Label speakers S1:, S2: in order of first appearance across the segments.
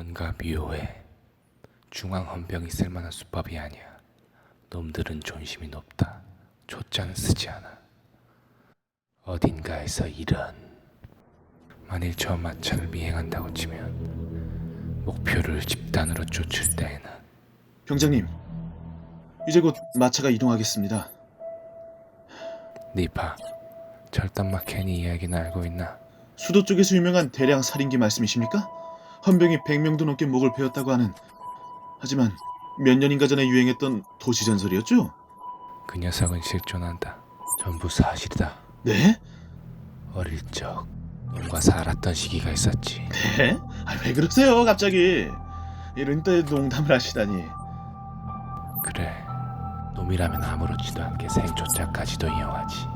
S1: 뭔가 묘해. 중앙 헌병이 쓸만한 수법이 아니야. 놈들은 존심이 높다. 초짜는 쓰지 않아. 어딘가에서 이런 만일 저 마차를 미행한다고 치면 목표를 집단으로 쫓을 때에는
S2: 병장님, 이제 곧 마차가 이동하겠습니다.
S1: 니파 절단마 캐니 이야기는 알고 있나?
S2: 수도 쪽에서 유명한 대량 살인기 말씀이십니까? 헌병이 100명도 넘게 목을 베었다고 하는 하지만 몇 년인가 전에 유행했던 도시 전설이었죠?
S1: 그 녀석은 실존한다. 전부 사실이다.
S2: 네?
S1: 어릴 적 놈과 살았던 시기가 있었지.
S2: 네? 아, 왜 그러세요 갑자기 이런 때 농담을 하시다니
S1: 그래. 놈이라면 아무렇지도 않게 생조차까지도 이용하지.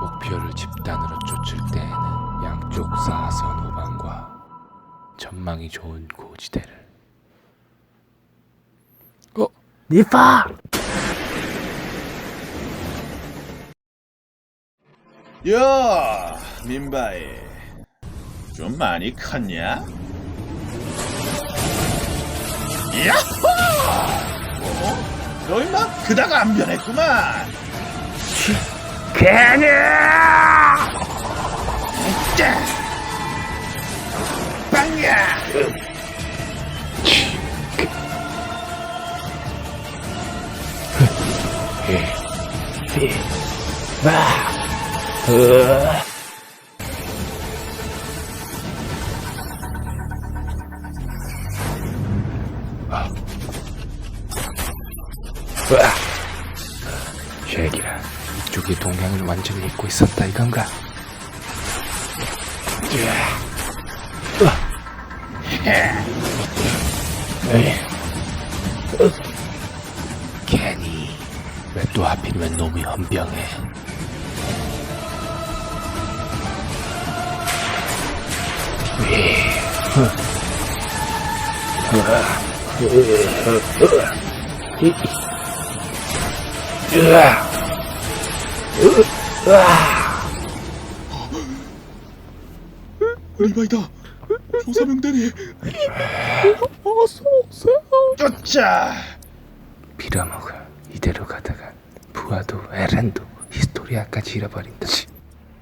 S1: 목표를 집단으로 쫓을 때에는 양쪽 사선 전망이 좋은 고지대를. 어? 니파!
S2: 야 민바이 좀 많이 컸냐? 야호! 어? 너 임마 그다가 안 변했구만
S1: 괜히! 쉐기라 이쪽이 동향을 완전히 잊고 있었다 이건가? 괜히 왜 또 하필이면 놈이 헌병해
S2: 리바이다 조사명대리 쫓자
S1: 빌어먹을 이대로 가다가 부하도 에렌도 히스토리아까지 잃어버린다.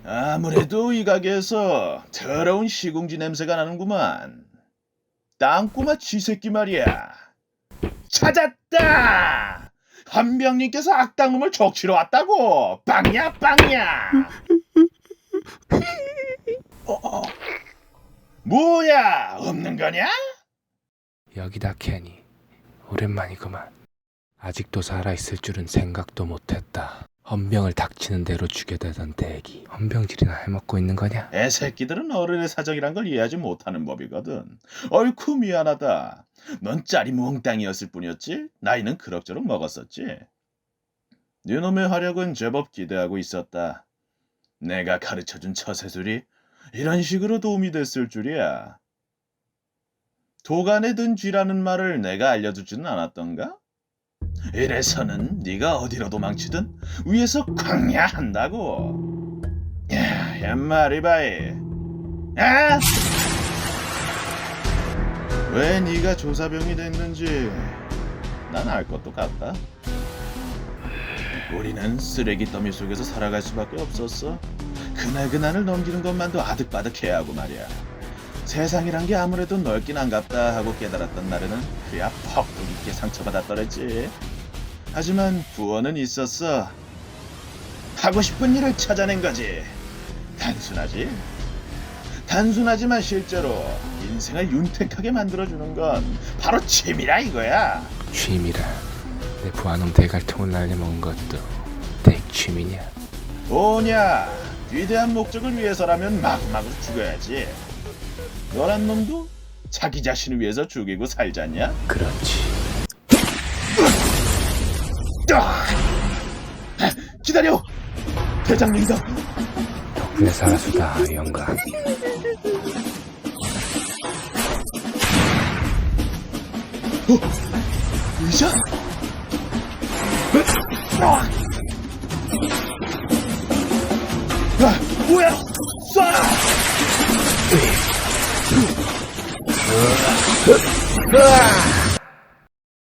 S2: 아무래도 이 가게에서 더러운 시궁지 냄새가 나는구만. 땅꼬마 쥐새끼 말이야. 찾았다! 한병님께서 악당놈을 적치러 왔다고! 빵야 빵야! 어, 어. 뭐야 없는 거냐?
S1: 여기다 캐니. 오랜만이구만 아직도 살아있을 줄은 생각도 못했다 헌병을 닥치는 대로 죽여 대던 대기 헌병질이나 해먹고 있는 거냐?
S2: 애새끼들은 어른의 사정이란 걸 이해하지 못하는 법이거든. 얼쿠 미안하다. 넌 짤이 몽땅이었을 뿐이었지. 나이는 그럭저럭 먹었었지. 네 놈의 화력은 제법 기대하고 있었다. 내가 가르쳐준 처세술이 이런 식으로 도움이 됐을 줄이야. 도간에 든 쥐라는 말을 내가 알려주지는 않았던가? 이래서는 네가 어디로 도망치든 위에서 광야 한다고. 야, 얌마 리바이. 아! 왜 네가 조사병이 됐는지 난 알 것도 같다. 우리는 쓰레기 더미 속에서 살아갈 수밖에 없었어. 그날 그날을 넘기는 것만도 아득바득해야 하고 말이야. 세상이란 게 아무래도 넓긴 한갑다 하고 깨달았던 날에는 그야 퍽 깊게 상처받았더랬지. 하지만 구원은 있었어. 하고 싶은 일을 찾아낸 거지. 단순하지? 단순하지만 실제로 인생을 윤택하게 만들어주는 건 바로 취미라 이거야.
S1: 취미라 내 부하놈 대갈통을 날려먹은 것도 대취미냐?
S2: 뭐냐? 위대한 목적을 위해서라면 마구마구 죽어야지. 너란 놈도 자기 자신을 위해서 죽이고 살잖냐?
S1: 그렇지
S2: 아! 기다려! 대장님이다.
S1: 덕분에 살아수다 영감
S2: 의자? 아, 뭐야? 쏴!
S1: 으아!